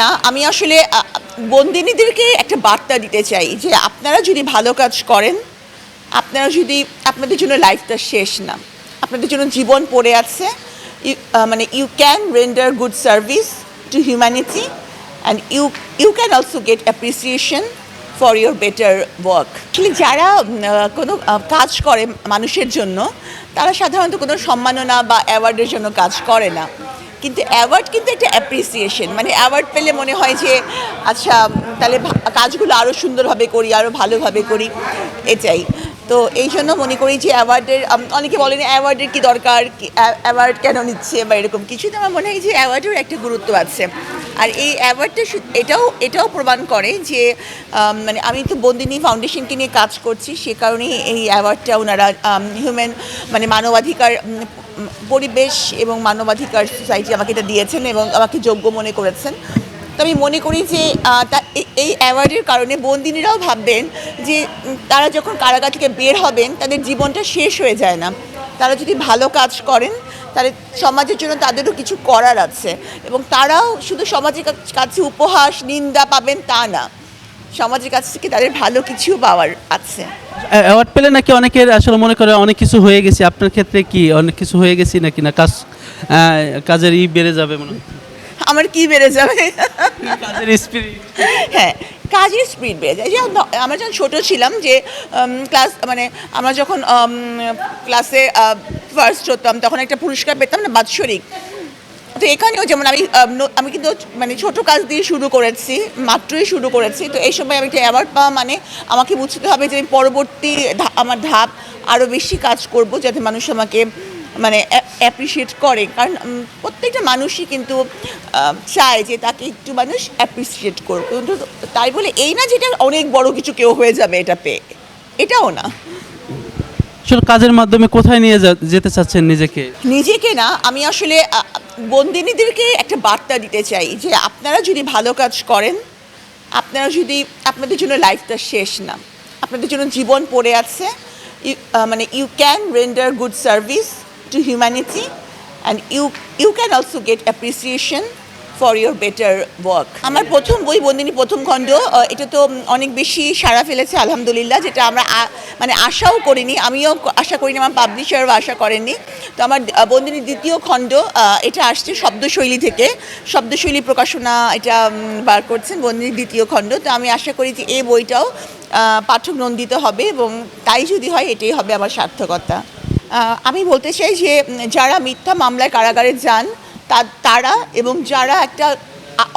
না, আমি আসলে বন্দিনীদেরকে একটা বার্তা দিতে চাই যে আপনারা যদি ভালো কাজ করেন, আপনারা যদি, আপনাদের জন্য লাইফটা শেষ না, আপনাদের জন্য জীবন পড়ে আছে মানে you can render good service to humanity and you you can also get appreciation for your better work আসলে যারা কোনো কাজ করে মানুষের জন্য, তারা সাধারণত কোনো সম্মাননা বা অ্যাওয়ার্ডের জন্য কাজ করে না। কিন্তু অ্যাওয়ার্ড কিন্তু একটা অ্যাপ্রিসিয়েশন মানে অ্যাওয়ার্ড পেলে মনে হয় যে আচ্ছা তাহলে কাজগুলো আরও সুন্দরভাবে করি আরও ভালোভাবে করি, এটাই। তো এই জন্য মনে করি যে অ্যাওয়ার্ডের অনেকে বলেন অ্যাওয়ার্ডের কি দরকার অ্যাওয়ার্ড কেন নিচ্ছে বা এরকম। কিছু তো আমার মনে হয় যে অ্যাওয়ার্ডের একটা গুরুত্ব আছে। আর এই অ্যাওয়ার্ডটা এটাও এটাও প্রমাণ করে যে মানে আমি তো বন্দিনী ফাউন্ডেশনকে নিয়ে কাজ করছি, সে কারণেই এই অ্যাওয়ার্ডটা ওনারা হিউম্যান মানে মানবাধিকার পরিবেশ এবং মানবাধিকার সোসাইটি আমাকে এটা দিয়েছেন এবং আমাকে যোগ্য মনে করেছেন। তো আমি মনে করি যে এই অ্যাওয়ার্ডের কারণে বন্দিনীরাও ভাববেন যে তারা যখন কারাগার থেকে বের হবেন, তাদের জীবনটা শেষ হয়ে যায় না। তারা যদি ভালো কাজ করেন তাহলে সমাজের জন্য তাদেরও কিছু করার আছে এবং তারাও শুধু সমাজের কাছে উপহাস, নিন্দা পাবেন তা না। সমাজের কাছ থেকে তাদের ভালো কিছু পাওয়ার আছে। অ্যাওয়ার্ড পেলে নাকি অনেকের আসলে মনে করে অনেক কিছু হয়ে গেছে? আপনার ক্ষেত্রে কি অনেক কিছু হয়ে গেছি নাকি? না কাজ কাজের ই বেড়ে যাবে মনে আমার কি বেড়ে যাবে? কাজের স্পিরিট হ্যাঁ কাজের স্পিড বেড়ে যায়। যে আমরা যখন ছোটো ছিলাম যে ক্লাস মানে আমরা যখন ক্লাসে ফার্স্ট হতাম তখন একটা পুরস্কার পেতাম না বাৎসরিক। তো এখানেও যেমন আমি আমি কিন্তু মানে ছোট কাজ দিয়ে শুরু করেছি, মাত্রই শুরু করেছি, তো এই সময় আমি একটা অ্যাওয়ার্ড পাওয়া মানে আমাকে বুঝতে হবে যে আমি পরবর্তী আমার ধাপ আরও বেশি কাজ করব যাতে মানুষ আমাকে মানে অ্যাপ্রিসিয়েট করে। কারণ প্রত্যেকটা মানুষই কিন্তু চায় যে তাকে একটু মানুষ অ্যাপ্রিসিয়েট করবে তাই বলে এই না যেটা অনেক বড় কিছু কেউ হয়ে যাবে এটা পেয়ে। এটাও না। আসলে কাজের মাধ্যমে কোথায় নিয়ে যেতে চাচ্ছেন নিজেকে? নিজেকে না, আমি আসলে বন্দিনীদেরকে একটা বার্তা দিতে চাই যে আপনারা যদি ভালো কাজ করেন, আপনারা যদি, আপনাদের জন্য লাইফটা শেষ না, আপনাদের জন্য জীবন পড়ে আছে মানে you can render good service to humanity and you you can also get appreciation for your better work আমার প্রথম বই বন্দিনী প্রথম খণ্ড এটা তো অনেক বেশি সাড়া ফেলেছে আলহামদুলিল্লাহ যেটা আমরা মানে আশাও করিনি আমিও আশা করিনি আমার পাবলিশারও আশা করেননি। তো আমার আহ, বন্দিনীর দ্বিতীয় খণ্ড এটা আসছে শব্দশৈলী থেকে শব্দশৈলী প্রকাশনা এটা বার করছেন বন্দিনীর দ্বিতীয় খণ্ড। তো আমি আশা করি যে এই বইটাও পাঠক নন্দিত হবে এবং তাই যদি হয় এটাই হবে আমার সার্থকতা। আমি বলতে চাই যে যারা মিথ্যা মামলায় কারাগারে যান তারা এবং যারা একটা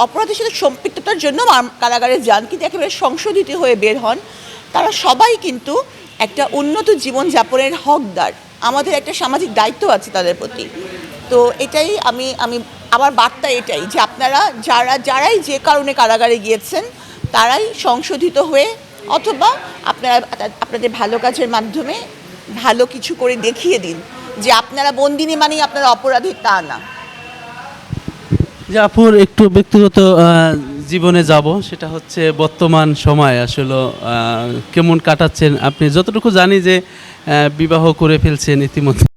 অপরাধের সাথে সম্পৃক্ততার জন্য কারাগারে যান, কিন্তু একেবারে সংশোধিত হয়ে বের হন, তারা সবাই কিন্তু একটা উন্নত জীবন যাপনের হকদার। আমাদের একটা সামাজিক দায়িত্ব আছে তাদের প্রতি। তো এটাই আমি আমি আমার বার্তা এটাই যে আপনারা যারা, যারাই যে কারণে কারাগারে গিয়েছেন, তারাই সংশোধিত হয়ে অথবা আপনারা, আপনাদের ভালো কাজের মাধ্যমে ভালো কিছু করে দেখিয়ে দিন যে আপনারা বন্দিনী মানেই আপনারা অপরাধী, তা না। যে একটু ব্যক্তিগত জীবনে যাব, সেটা হচ্ছে বর্তমান সময়। আসলে কেমন কাটাচ্ছেন আপনি? যতটুকু জানি যে বিবাহ করে ফেলছেন ইতিমধ্যে।